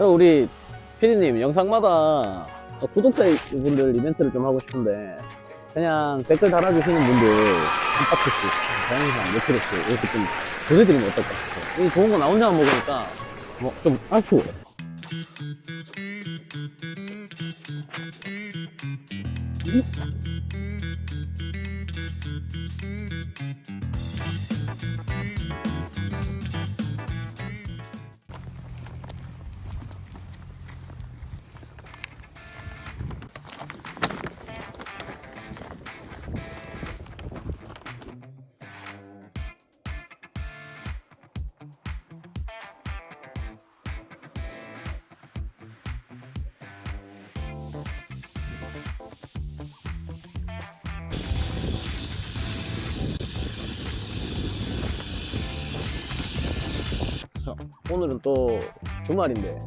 그럼 우리 피디님 영상마다 구독자분들 이벤트를 좀 하고 싶은데 그냥 댓글 달아주시는 분들 한 박스씩 자연산 몇 킬로씩 이렇게 좀 보내드리면 어떨까 싶어요. 이 좋은 거 나 혼자만 먹으니까 뭐 좀 아쉬워. 자, 오늘은 또 주말인데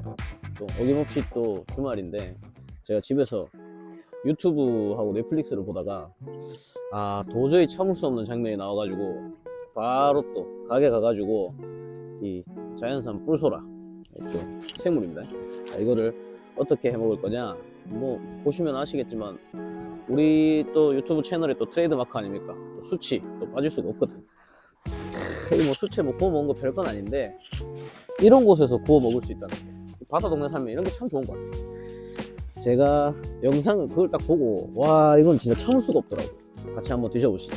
또 어김없이 또 주말인데 제가 집에서 유튜브하고 넷플릭스를 보다가 아 도저히 참을 수 없는 장면이 나와가지고 바로 또 가게 가가지고 이 자연산 뿔소라 이렇게 생물입니다. 자, 이거를 어떻게 해 먹을 거냐? 뭐 보시면 아시겠지만 우리 또 유튜브 채널의 또 트레이드 마크 아닙니까? 또 수치 또 빠질 수가 없거든 이뭐 수채 뭐 구워 먹은 거 별건 아닌데 이런 곳에서 구워 먹을 수 있다는 게 바다 동네 살면 이런 게 참 좋은 것 같아요. 제가 영상을 그걸 딱 보고 와 이건 진짜 참을 수가 없더라고. 요 같이 한번 드셔보시죠.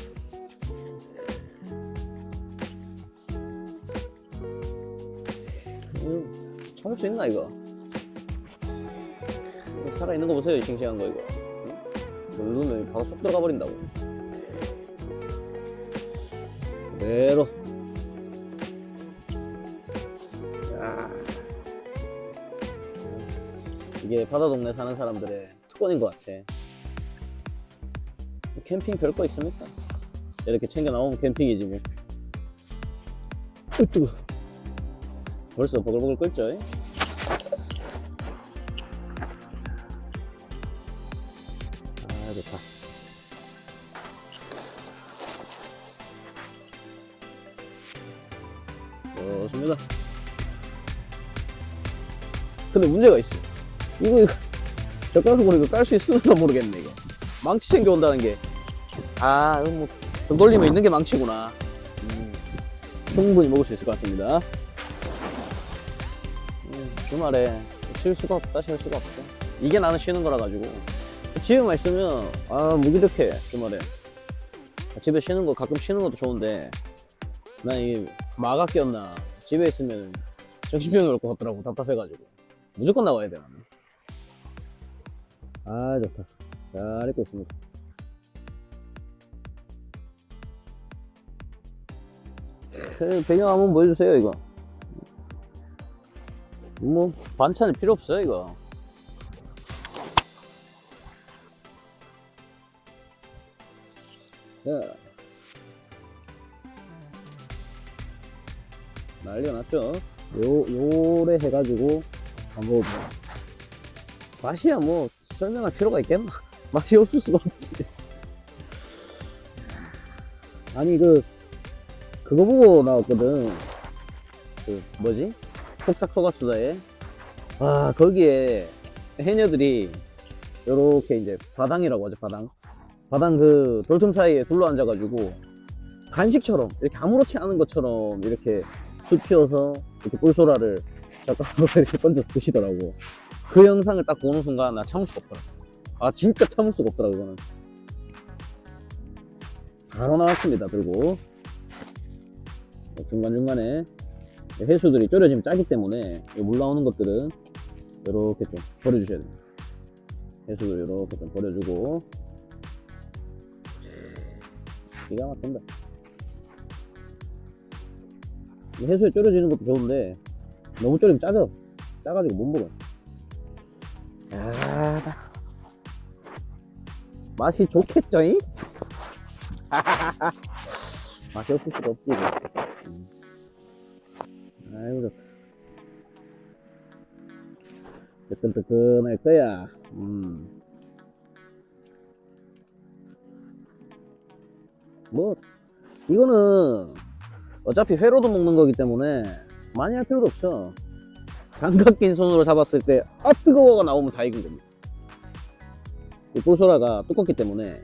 음, 참을 수 있나 이거? 살아 있는 거 보세요, 이 싱싱한 거 이거. 응? 누르면 바로 쏙 들어가 버린다고. 그대로 이게 바다 동네 사는 사람들의 특권인 것 같아. 캠핑 별거 있습니까? 이렇게 챙겨 나오면 캠핑이지 뭐. 으 뜨거. 벌써 버글버글 끓죠? 이? 아 좋다. 좋습니다. 근데 문제가 있어. 이거, 이거, 젓가락으로 이거 깔수 있을까 모르겠네, 이거. 망치 챙겨온다는 게. 아, 이거 뭐, 등 돌리면 있는 게 망치구나. 음, 충분히 먹을 수 있을 것 같습니다. 음, 주말에 쉴 수가 없다, 쉴 수가 없어. 이게 나는 쉬는 거라 가지고. 집에만 있으면, 아, 무기력해, 주말에. 집에 쉬는 거, 가끔 쉬는 것도 좋은데, 난이 마가 꼈나 집에 있으면 정신병이 올 것 같더라고 답답해가지고 무조건 나와야 돼 나는 아 좋다. 잘 입고 있습니다. 크, 배경 한번 보여주세요 이거. 뭐 반찬이 필요 없어요 이거. 자. 난리가 났죠. 요, 요래 해가지고 한번. 맛이야 뭐 설명할 필요가 있겠나? 맛이 없을 수가 없지. 아니 그 그거 보고 나왔거든. 그 뭐지? 폭삭 소가수다에 아 거기에 해녀들이 요렇게 이제 바당이라고 하죠 바당. 바당 그 돌틈 사이에 둘러 앉아가지고 간식처럼 이렇게 아무렇지 않은 것처럼 이렇게 숯 피워서 이렇게 꿀소라를 젓가락으로 이렇게 던져서 드시더라고. 그 영상을 딱 보는 순간 나 참을 수가 없더라. 아 진짜 참을 수가 없더라 그거는. 바로 나왔습니다 들고 중간 중간에 해수들이 졸여지면 짜기 때문에 이물 나오는 것들은 이렇게 좀 버려주셔야 됩니다. 해수들 이렇게 좀 버려주고 기가 막힌다. 이 해수에 졸여지는 것도 좋은데 너무 졸이면 짜져 짜가지고 못 먹어 아 맛이 좋겠죠 잉? 맛이 없을 수가 없지. 음. 아이고 좋다 뜨끈뜨끈할 거야 음. 뭐 이거는 어차피 회로도 먹는 거기 때문에 많이 할 필요도 없어. 장갑 낀 손으로 잡았을 때, 아, 뜨거워가 나오면 다 익은 겁니다. 이 뿔소라가 두껍기 때문에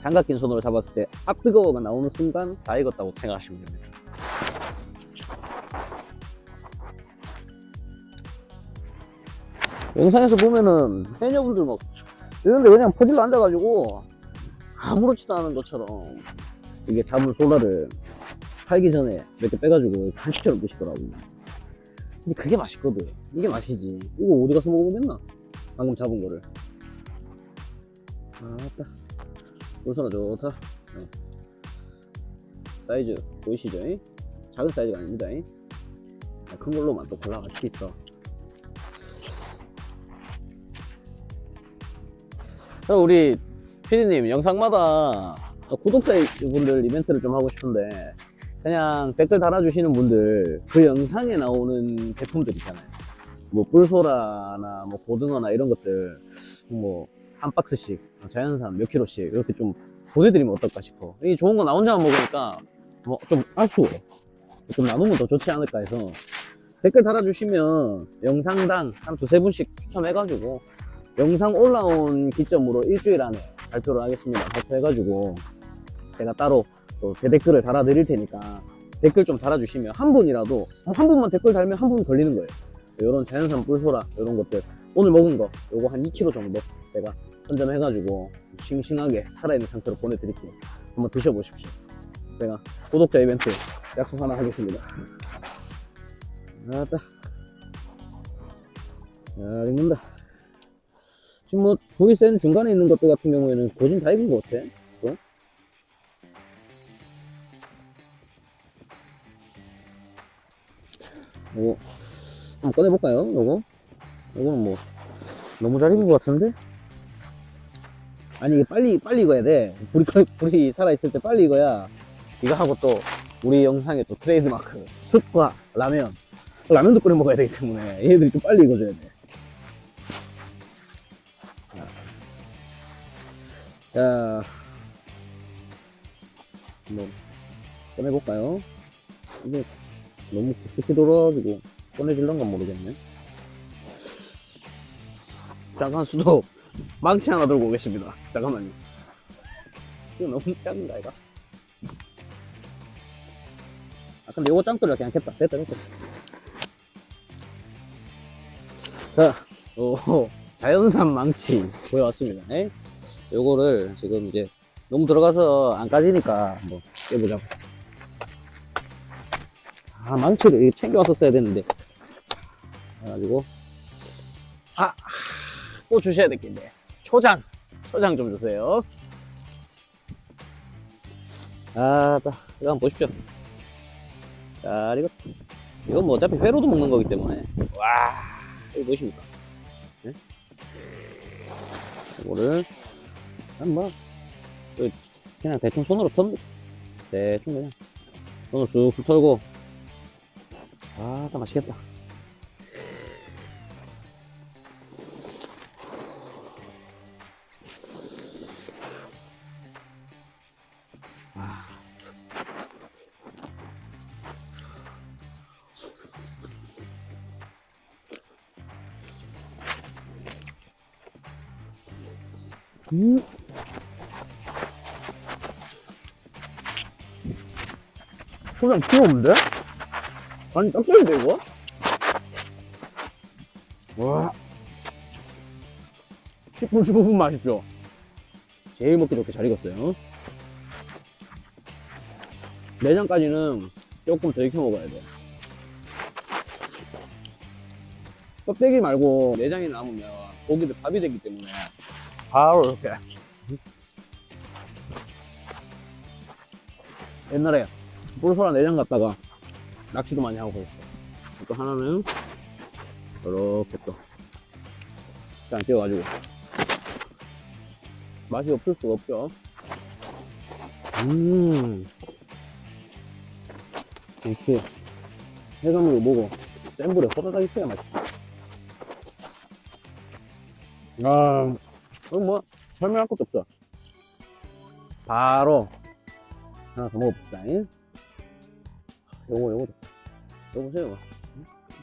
장갑 낀 손으로 잡았을 때, 아, 뜨거워가 나오는 순간 다 익었다고 생각하시면 됩니다. 영상에서 보면은 해녀분들 막 이런데 그냥 퍼질러 앉아가지고 아무렇지도 않은 것처럼 이게 잡은 소라를 팔기 전에 몇 개 빼가지고 간식처럼 드시더라고. 근데 그게 맛있거든. 이게 맛이지. 이거 어디 가서 먹어보겠나? 방금 잡은 거를. 아따. 물소나 좋다. 어. 사이즈 보이시죠? 작은 사이즈가 아닙니다. 아, 큰 걸로만 또 골라같이 있어. 그럼 우리 피디님 영상마다 구독자분들 이벤트를 좀 하고 싶은데 그냥 댓글 달아주시는 분들 그 영상에 나오는 제품들 있잖아요. 뭐 뿔소라나 뭐 고등어나 이런 것들 뭐 한 박스씩 자연산 몇 킬로씩 이렇게 좀 보내드리면 어떨까 싶어. 이 좋은 거 나 혼자만 먹으니까 뭐 좀 아쉬워. 좀 나누면 더 좋지 않을까 해서 댓글 달아주시면 영상당 한 두세 분씩 추첨해가지고 영상 올라온 기점으로 일주일 안에 발표를 하겠습니다. 발표해가지고 제가 따로 또 대댓글을 달아드릴 테니까 댓글 좀 달아주시면 한 분이라도 한 분만 댓글 달면 한 분 걸리는 거예요. 이런 자연산 뿔소라 이런 것들 오늘 먹은 거 요거 한 2kg 정도 제가 선점해가지고 싱싱하게 살아있는 상태로 보내드릴게요. 한번 드셔보십시오. 제가 구독자 이벤트 약속 하나 하겠습니다. 아따. 잘 익는다. 지금 뭐 보이 센 중간에 있는 것들 같은 경우에는 거진 다 익은 것 같아. 또. 요거 한번 꺼내볼까요? 요거? 요거는 뭐 너무 잘 익은 것 같은데? 아니 이게 빨리 빨리 익어야 돼. 불이 꺼- 불이 살아 있을 때 빨리 익어야 이거 하고 또 우리 영상의 또 트레이드 마크 숲과 라면 라면도 끓여 먹어야 되기 때문에 얘들이 좀 빨리 익어줘야 돼. 자, 한번 꺼내볼까요? 이게 너무 깊숙이 돌아가지고 꺼내질런가 모르겠네. 잠깐 수도 망치 하나 들고 오겠습니다. 잠깐만요. 이거 너무 작은가, 이거? 아, 근데 이거 짱돌이 괜찮겠다. 됐다, 됐다. 자, 오, 자연산 망치 보여왔습니다. 에? 요거를 지금 이제 너무 들어가서 안 까지니까 뭐 깨보자고. 아 망치를 써야 되는데. 그래가지고 아 또 주셔야 되겠네. 초장 초장 좀 주세요. 아따 이거 한번 보십시오. 자 이거 이건 뭐 어차피 회로도 먹는 거기 때문에 와 이거 보이십니까? 네? 이거를 난 뭐, 그, 그냥 대충 손으로 텁니다. 대충 그냥. 손으로 쑥쑥 털고. 아, 딱 맛있겠다. 아. 음. 소장 없는데? 아니, 짝짝인데, 이거? 와. 10분, 15분 맛있죠? 제일 먹기 좋게 잘 익었어요. 내장까지는 조금 더 익혀 먹어야 돼. 껍데기 말고 내장이 남으면 고기도 밥이 되기 때문에 바로 이렇게. 옛날에 뿔소라 내장 갖다가 낚시도 많이 하고 그랬어. 또 하나는 이렇게 또 그냥 띄워가지고 맛이 없을 수가 없죠. 음 이렇게 해산물을 보고 센 불에 호다닥 익혀야 맛있어. 아, 그럼 뭐 설명할 것도 없어. 바로 하나 더 먹어봅시다. 잉? 요거 요거 요거 보세요.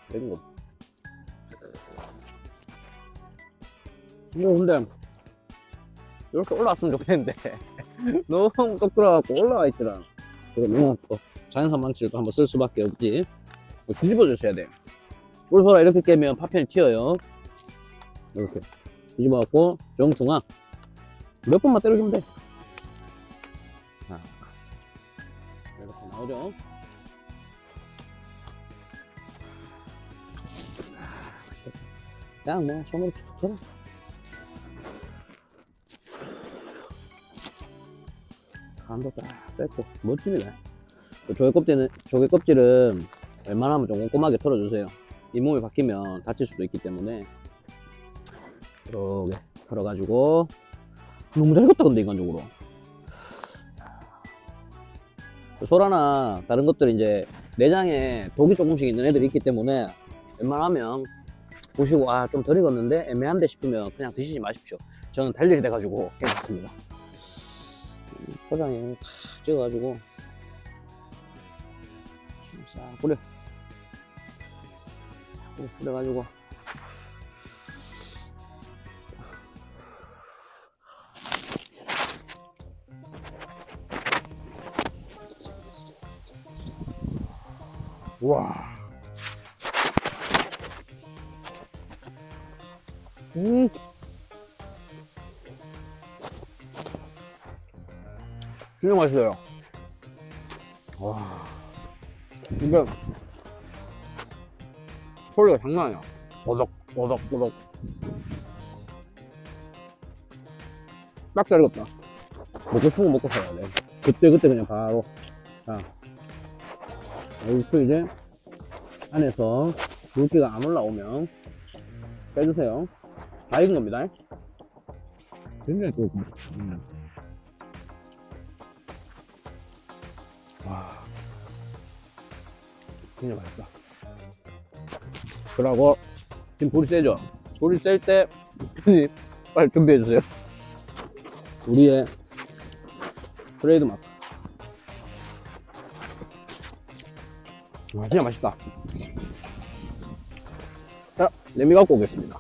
된거. 뭐 근데 이렇게 올라왔으면 좋겠는데. 너무 똑 들어가고 올라와 있더라. 그러면 또 자연산 망치를 또 한번 쓸 수밖에 없지. 뭐 뒤집어 주셔야 돼. 꿀소라 이렇게 깨면 파편이 튀어요. 이렇게. 뒤집어 갖고 정중앙 몇 번만 때려주면 돼. 자, 이렇게 나오죠 그냥 뭐 손으로 툭툭 털어 간도 딱 뺐고. 멋집니다 그 조개 껍질은 조개 껍질은 웬만하면 좀 꼼꼼하게 털어주세요. 이 몸이 박히면 다칠 수도 있기 때문에. 이렇게. 털어가지고. 너무 잘 익었다 근데 인간적으로. 소라나 다른 것들 이제 내장에 독이 조금씩 있는 애들이 있기 때문에 웬만하면 보시고 아 좀 덜 익었는데 애매한데 싶으면 그냥 드시지 마십시오. 저는 달걀이 돼가지고 괜찮습니다. 음, 초장에 탁 찍어가지고. 싹 뿌려. 싹 뿌려가지고. 와. 음. 진짜 맛있어요. 와. 이게 소리가 장난 아니야. 버덕, 버덕, 버덕. 딱 잘 익었다. 먹고 싶은 거 먹고 살아야 돼. 그때 그때 그냥 바로. 자. 여기서 이제 안에서 물기가 안 올라오면 빼주세요. 다 익은 겁니다. 굉장히 또, 음. 와. 굉장히 맛있다. 그러고, 지금 불이 세죠? 불이 셀 때, 빨리 준비해 주세요. 우리의 트레이드 마크. 아, 진짜 맛있다. 자, 냄비 갖고 오겠습니다.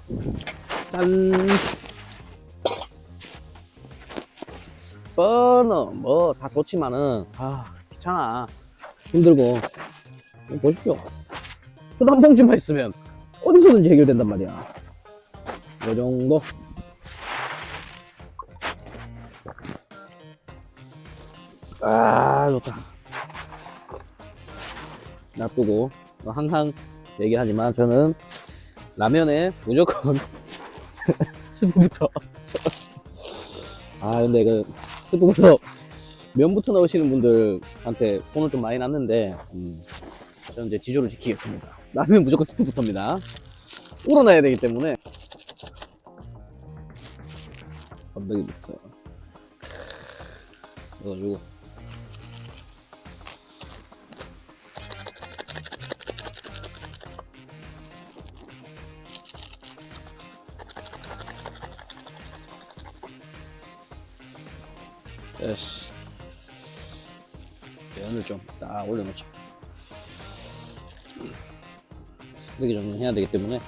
짠! 버너, 뭐, 다 좋지만은, 아, 귀찮아. 힘들고. 보십시오. 수단 봉지만 있으면 어디서든지 해결된단 말이야. 이 정도. 아, 좋다. 놔두고 항상 얘기하지만 저는 라면에 무조건 스프부터. 아 근데 그 스프부터 면부터 넣으시는 분들한테 돈을 좀 많이 났는데 음, 저는 이제 지조를 지키겠습니다. 라면 무조건 스프부터입니다. 우러나야 되기 때문에. 건더기부터 넣어주고 예시 면을 좀 딱 올려놓죠 쓰레기 정리는 해야 되기 때문에.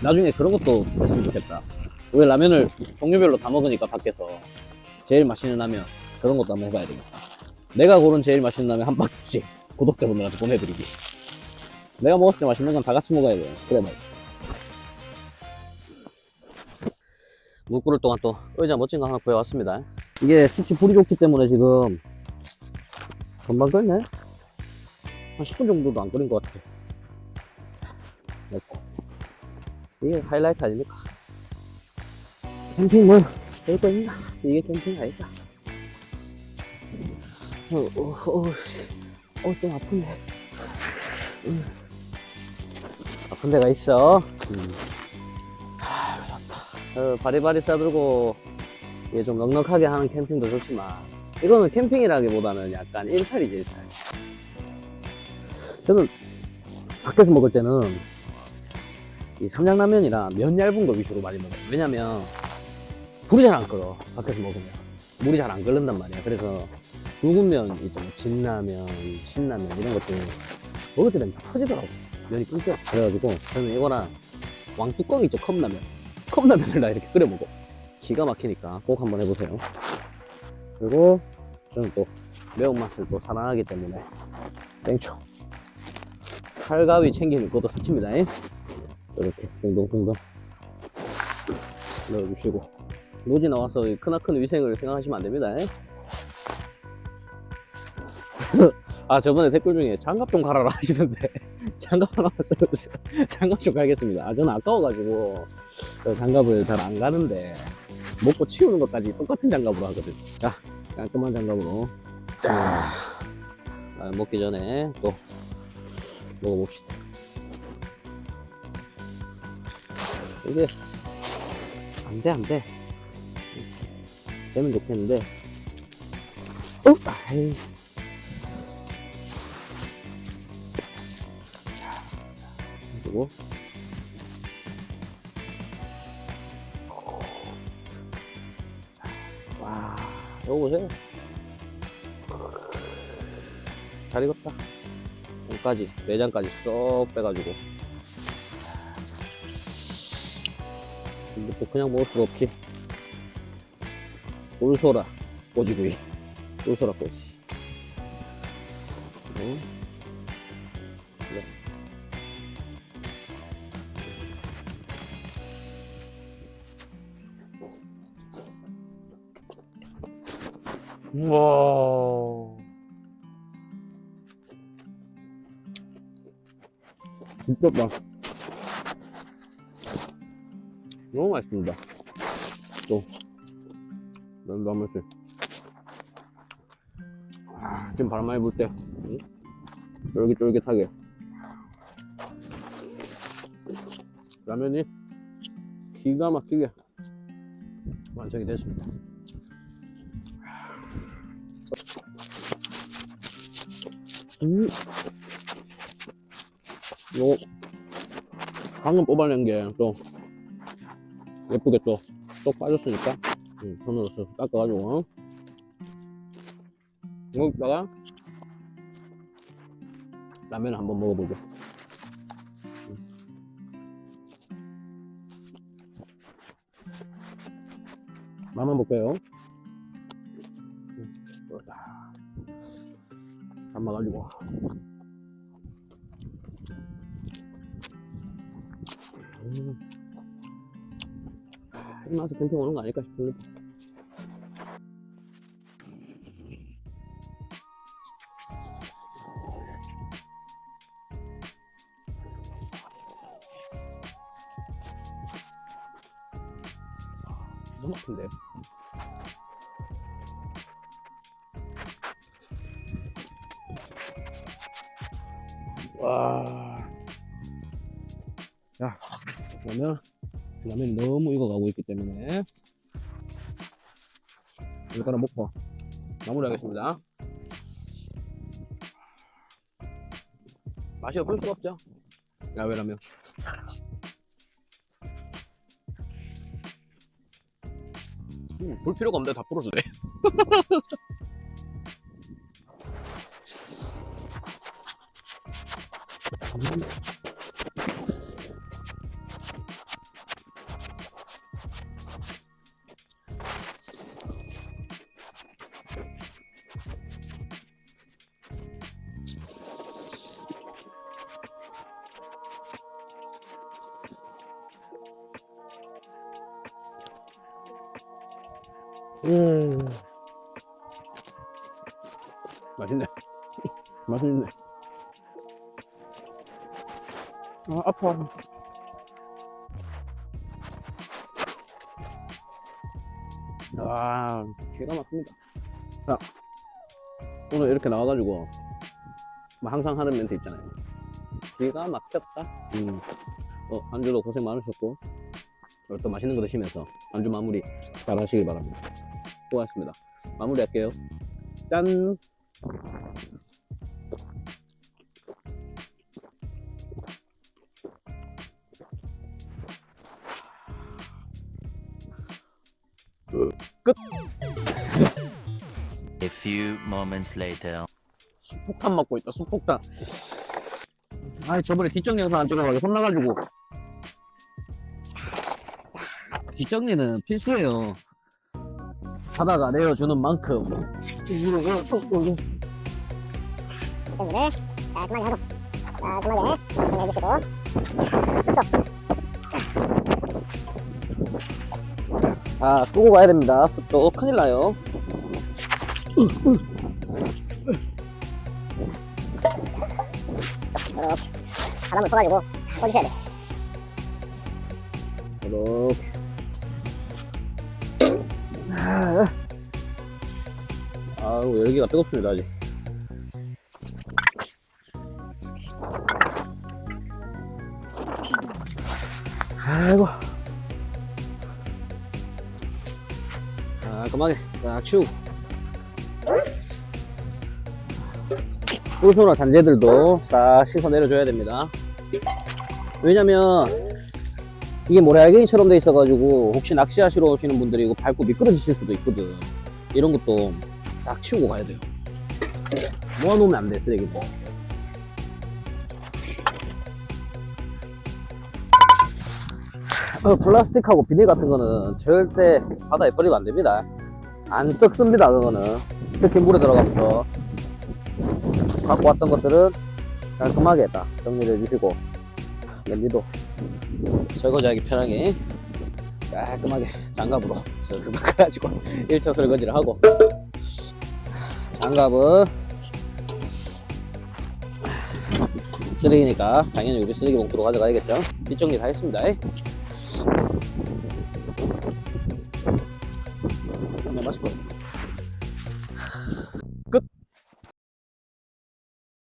나중에 그런 것도 했으면 좋겠다. 왜 라면을 종류별로 다 먹으니까 밖에서 제일 맛있는 라면 그런 것도 한번 해봐야 되겠다. 내가 고른 제일 맛있는 라면 한 박스씩 구독자분들한테 보내드리기. 내가 먹었을 때 맛있는 건 다 같이 먹어야 돼. 그래 맛있어 물 끓을 동안 또 의자 멋진 거 하나 구해왔습니다. 이게 수치 불이 좋기 때문에 지금 금방 끓네? 한 10분 정도도 안 끓인 것 같아. 이게 하이라이트 아닙니까? 캠핑 뭐, 별거 있나? 이게 캠핑 아닐까? 어, 어, 어, 어, 좀 아프네. 음. 아픈 데가 있어. 음. 어, 바리바리 싸들고 좀 넉넉하게 하는 캠핑도 좋지만 이거는 캠핑이라기보다는 약간 일탈이지 일탈 저는 밖에서 먹을 때는 이 삼양라면이라 면 얇은 거 위주로 많이 먹어요 왜냐면 불이 잘 안 끓어 밖에서 먹으면 물이 잘 안 끓는단 말이야 그래서 굵은 면 있잖아요. 진라면, 신라면 이런 것들 먹을 때 되면 다 터지더라고. 면이 끊겨. 그래가지고 저는 이거랑 왕뚜껑 있죠. 컵라면. 컵라면을 나 이렇게 끓여 먹어. 기가 막히니까 꼭 한번 해보세요. 그리고 저는 또 매운맛을 또 사랑하기 때문에 땡초. 칼가위 챙기는 것도 사치입니다. 이렇게 둥둥둥둥 넣어주시고 노지 나와서 이 크나큰 위생을 생각하시면 안 됩니다. 아 저번에 댓글 중에 장갑 좀 갈아라 하시는데 장갑 하나만 써주세요. 장갑 좀 갈겠습니다. 아 저는 아까워가지고 저 장갑을 잘 안 가는데 먹고 치우는 것까지 똑같은 장갑으로 하거든. 자 깔끔한 장갑으로 자, 아, 먹기 전에 또 먹어봅시다. 이게 안 돼, 안 돼. 되면 좋겠는데. 어? 아이. 해주고. 와, 이거 보세요. 잘 익었다. 공까지, 내장까지 쏙 빼가지고. 근데 또 그냥 먹을 수가 없지. 꿀소라 꼬지구이. 꿀소라 꼬지. 그리고 그래. 우와. 미쳤다. 너무 맛있습니다. 또, 면도 한 번씩. 아, 지금 바람 많이 불 때, 응? 쫄깃쫄깃하게. 라면이 기가 막히게 완성이 됐습니다. 음. 요, 방금 뽑아낸 게 또, 예쁘게 또 쏙 빠졌으니까. 음, 손으로 쓱 닦아가지고. 여기다가 라면 한번 먹어보죠. 맛만 볼게요 담아가지고 음. 이 맛에 캠핑 오는 거 아닐까 싶습니 그러면 라면이 너무 익어가고 있기 때문에 이거는 먹고 마무리하겠습니다. 맛이 없을 수가 없죠. 야외라면. 음, 불 필요가 없는데 다 불어주네. 아, 아파. 아, 기가 막힙니다. 자, 오늘 이렇게 나와가지고, 뭐 항상 하는 멘트 있잖아요. 기가 막혔다. 음. 어, 안주도 고생 많으셨고, 또 맛있는 거 드시면서 안주 마무리 잘 하시길 바랍니다. 수고하셨습니다. 마무리할게요. 짠! 끝! A few moments later. 수폭탄 맞고 있다 수폭탄 아 저번에 뒷정리 영상 안 찍어가지고 혼나가지고 뒷정리는 필수예요 하다가 내어주는 만큼 땡기를 깔끔하게 하고 깔끔하게 정리해주시고 아 끄고 가야 됩니다. 습도 큰일 나요. 이렇게 바람을 퍼가지고 꺼주셔야 돼. 이렇게 아우 열기가 뜨겁습니다 아직. 아이고 치우고 꿀소나 잔재들도 싹 씻어 내려줘야 됩니다. 왜냐면 이게 모래알갱이처럼 돼 있어가지고 혹시 낚시하시러 오시는 분들이 이거 밟고 미끄러지실 수도 있거든. 이런 것도 싹 치우고 가야 돼요. 모아놓으면 안 돼 쓰레기도 어, 플라스틱하고 비닐 같은 거는 절대 바다에 버리면 안 됩니다 안 썩습니다 그거는. 특히 물에 들어가면서. 갖고 왔던 것들은 깔끔하게 딱 정리를 해주시고 냄비도 설거지하기 편하게 깔끔하게 장갑으로 쓱쓱 닦아가지고 1차 설거지를 하고. 장갑은 쓰레기니까 당연히 우리 쓰레기 봉투로 가져가야겠죠? 뒷정리 다 했습니다